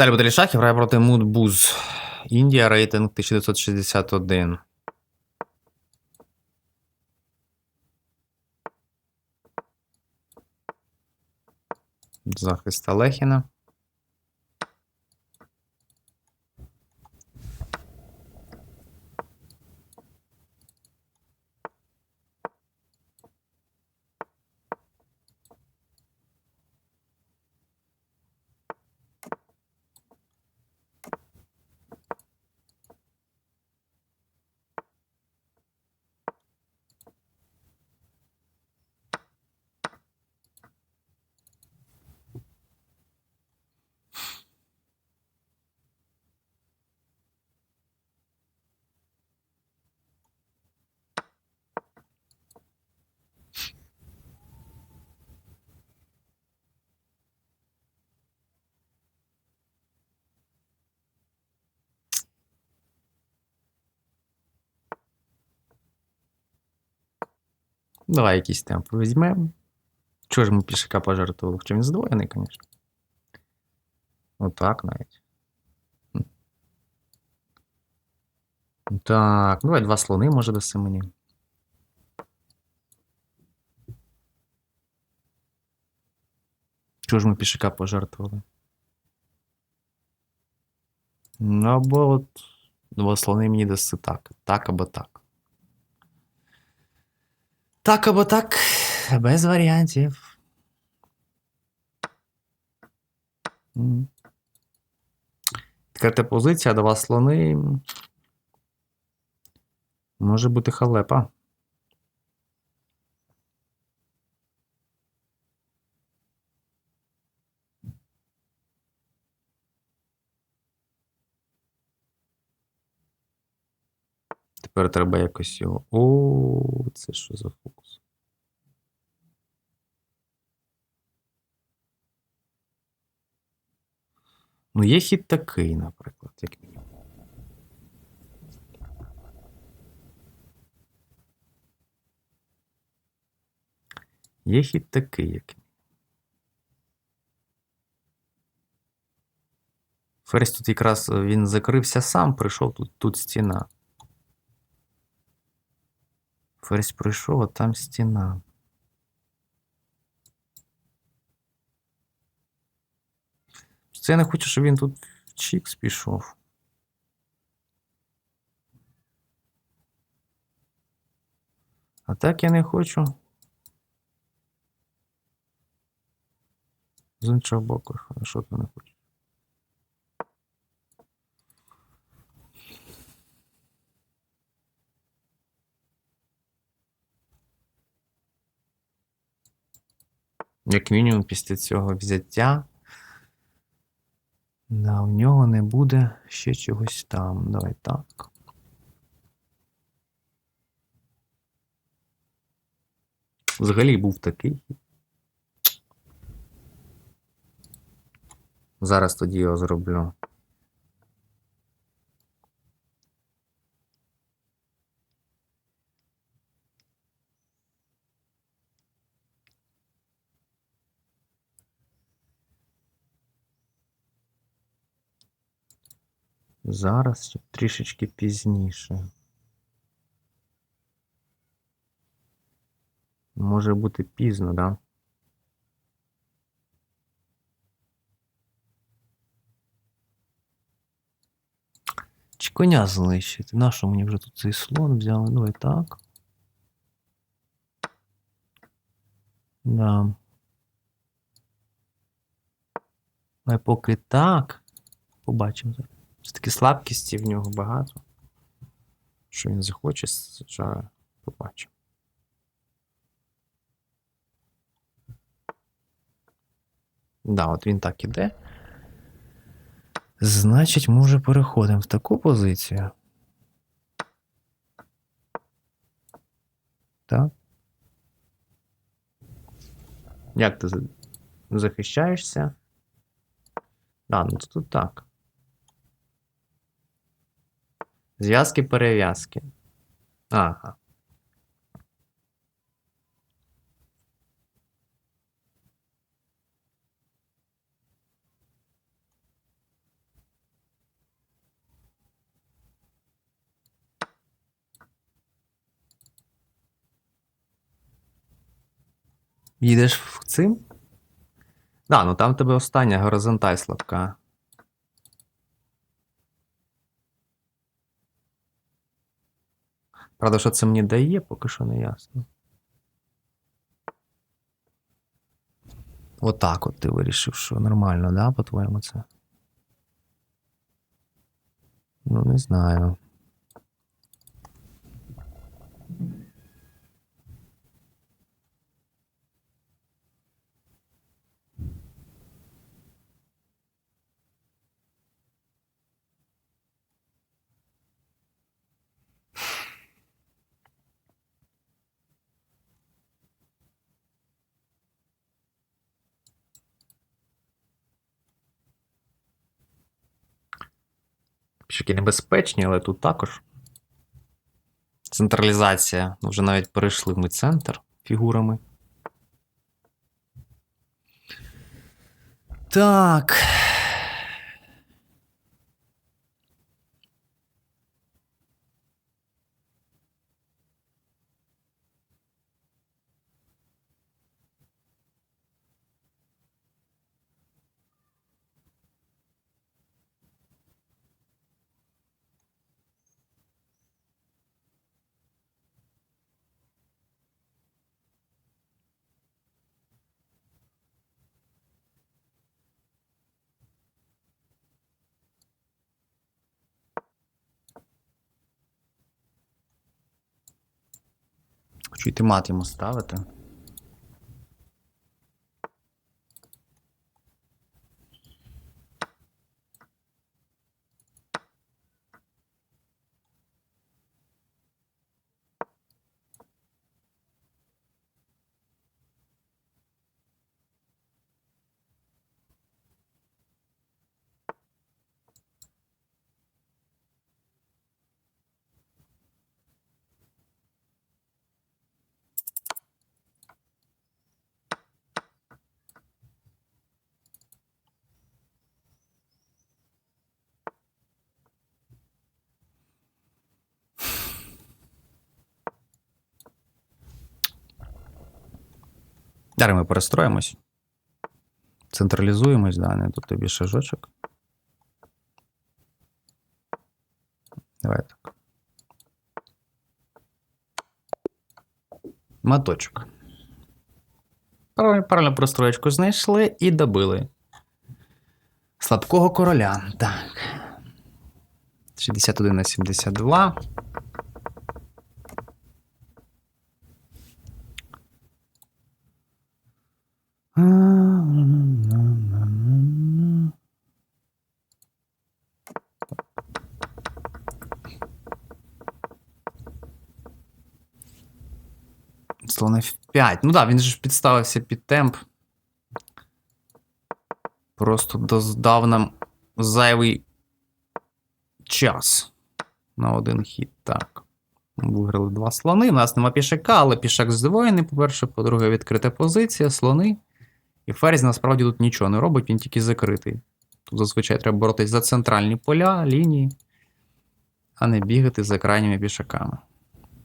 Далі буде шахів грає проти Мудбуз. Індія, рейтинг 1961. Захист Алехіна. Давай якийсь темп візьмемо. Чого ж ми пішака пожертвували? Хоча він здвоєний, звісно. Отак навіть. Так, ну, давай два слони може даси мені. Чого ж ми пішака пожертвували? Ну, або от два слони мені даси так. Так або так. Так або так, без варіантів. Відкрита позиція, два слони. Може бути халепа. Тепер треба якось його. О, це що за фокус? Ну, є хід такий, наприклад, як мінімум. Є хід такий, як мінімум. Ферзь тут якраз він закрився сам, прийшов тут, тут стіна. Ферзь прийшов, а там стіна. Це я не хочу, щоб він тут в Чікс пішов. А так я не хочу. З іншого боку, що ти не хочеш? Як мінімум після цього взяття. Да, в нього не буде ще чогось там. Давай так. Взагалі був такий. Зараз тоді його зроблю. Зараз чи трішечки пізніше. Може бути пізно, да? Чи коня знищити? Нащо мені вже тут цей слон взяли? Давай так. Да. Давай поки так. Побачимо зараз. Все-таки слабкісті в нього багато. Що він захоче, зараз побачимо. Да, от він так іде. Значить, може, переходимо в таку позицію. Так. Як ти захищаєшся? Да, ну тут так. Зв'язки перев'язки. Ага. Їдеш в цим? Да, ну там в тебе остання горизонталь слабка. Правда, що це мені дає, поки що не ясно. Отак от ти вирішив, що нормально, да, по-твоєму це? Ну, не знаю. Пішки небезпечні, але тут також. Централізація. Ну, Вже навіть перейшли ми центр фігурами. Так. Хочу йти мат йому ставити. Далі ми перестроїмось. Централізуємось, да, не тут тобі шажочок. Давай так. Маточок. Правильно простроєчку знайшли і добили. Слабкого короля. Так. 61 на 72. Слон F5. Ну так, да, він же ж підставився під темп. Просто доздав нам зайвий час на один хід. Так. Виграли два слони. У нас нема пішака, але пішак здвоєний, по-перше, по-друге, відкрита позиція, слони. І ферзь насправді тут нічого не робить, він тільки закритий. Тут зазвичай треба боротись за центральні поля, лінії, а не бігати за крайніми пішаками.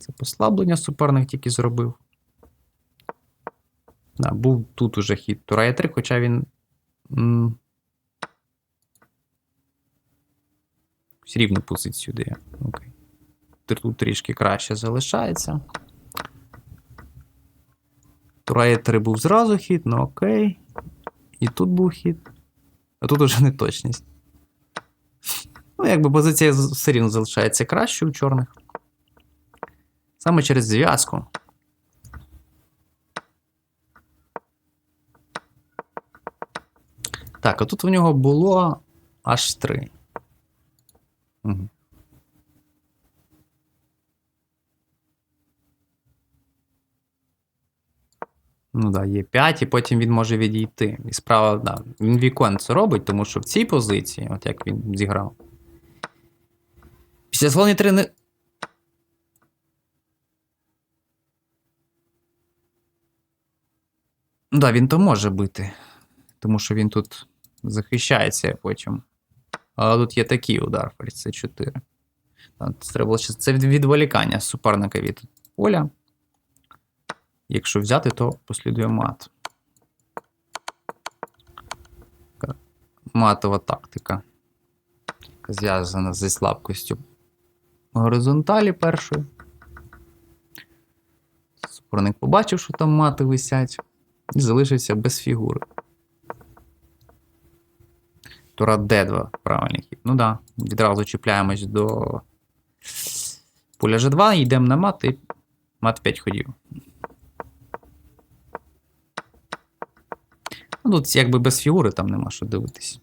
Це послаблення суперник тільки зробив. Да, був тут уже хід Тура Е3, хоча він. М рівну позицію дає. Окей. Тут трішки краще залишається. Тура Е3 був зразу хід, ну окей. І тут був хід. А тут уже неточність. Ну, якби позиція все рівно залишається краще у чорних. Саме через зв'язку. Так, а тут в нього було аж 3. Угу. Ну да, є 5, і потім він може відійти. І справа, да, він віконце робить, тому що в цій позиції, от як він зіграв. Після слоні 3 не. Ну да, він то може бити. Тому що він тут захищається потім. Але тут є такий удар, ферзь c 4 Це треба було це відволікання суперника від поля. Якщо взяти, то послідує мат. Матова тактика. Зв'язана зі слабкістю горизонталі першої. Суперник побачив, що там мати висять, і залишився без фігури. Тура Д2 правильний хід. Ну да, відразу чіпляємось до поля G2, йдемо на мат і мат 5 ходів. Ну, тут якби без фігури там нема що дивитись.